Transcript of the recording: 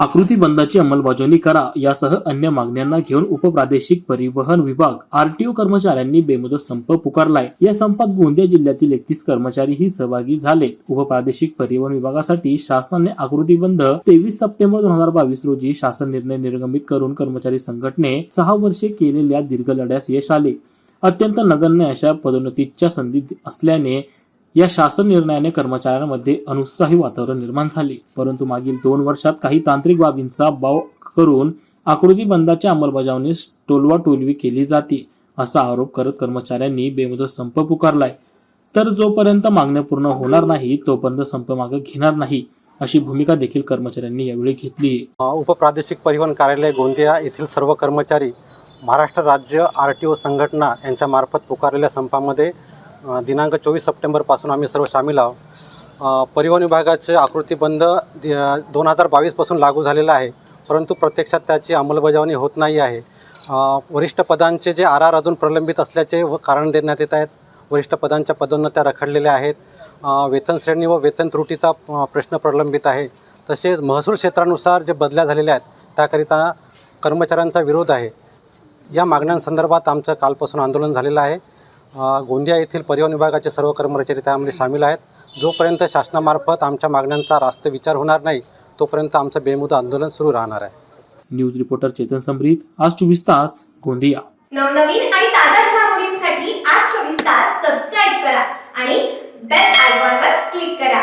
आकृती बंदाची अंमलबजावणी करा. यासह अन्य मागण्यांना घेऊन उपप्रादेशिक परिवहन विभाग आरटीओ कर्मचाऱ्यांनी बेमुदत संप पुकारलाय. या संपात गोंदिया जिल्ह्यातील एकतीस कर्मचारीही सहभागी झाले. उपप्रादेशिक परिवहन विभागासाठी शासनाने आकृतीबंध तेवीस सप्टेंबर दोन हजार बावीस रोजी शासन निर्णय निर्गमित करून कर्मचारी संघटने सहा वर्षे केलेल्या दीर्घ लढ्यास यश आले. अत्यंत नगण्य अशा पदोन्नतीच्या संधी असल्याने या शासन निर्णयाने कर्मचाऱ्यांमध्ये अनुत्साही वातावरण निर्माण झाले. परंतु मागील दोन वर्षात काही तांत्रिक बाबींचा बाव करून आकृती बंदाच्या अंमलबजावणीस टोलवाटोलवी केली जाते असा आरोप करत कर्मचाऱ्यांनी बेमुदत संप पुकारलाय. तर जोपर्यंत मागण्या पूर्ण होणार नाही तोपर्यंत संप मागे घेणार नाही अशी भूमिका देखील कर्मचाऱ्यांनी यावेळी घेतली. उपप्रादेशिक परिवहन कार्यालय गोंदिया येथील सर्व कर्मचारी महाराष्ट्र राज्य आर टी ओ संघटना यांच्यामार्फत पुकारलेल्या संपामध्ये दिनांक चोवीस सप्टेंबरपासून आम्ही सर्व सामील आहोत. परिवहन विभागाचे आकृतीबंध दोन हजार बावीसपासून लागू झालेला आहे. परंतु प्रत्यक्षात त्याची अंमलबजावणी होत नाही आहे. वरिष्ठ पदांचे जे आर आर अजून प्रलंबित असल्याचे व कारण देण्यात येत आहेत. वरिष्ठ पदांच्या पदोन्नत्या रखडलेल्या आहेत. वेतन श्रेणी व वेतन त्रुटीचा प्रश्न प्रलंबित आहे. तसेच महसूल क्षेत्रानुसार जे बदल्या झालेल्या आहेत त्याकरिता कर्मचाऱ्यांचा विरोध आहे. या मागण्यांसंदर्भात आमचं कालपासून आंदोलन झालेलं आहे. गोंदिया येथील परिवहन विभागाचे सर्व कर्मचारी त्यामध्ये सामील आहेत. जोपर्यंत शासनामार्फत आमच्या मागण्यांचा रास्त विचार होणार नाही तोपर्यंत आमचं बेमुदत आंदोलन सुरू राहणार आहे. न्यूज रिपोर्टर चेतन समरीत आज चोवीस तास गोंदिया. नवनवीन आणि ताज्या घडामोडींसाठी आज चोवीस तास सबस्क्राईब करा आणि बेल आयकॉनवर क्लिक करा.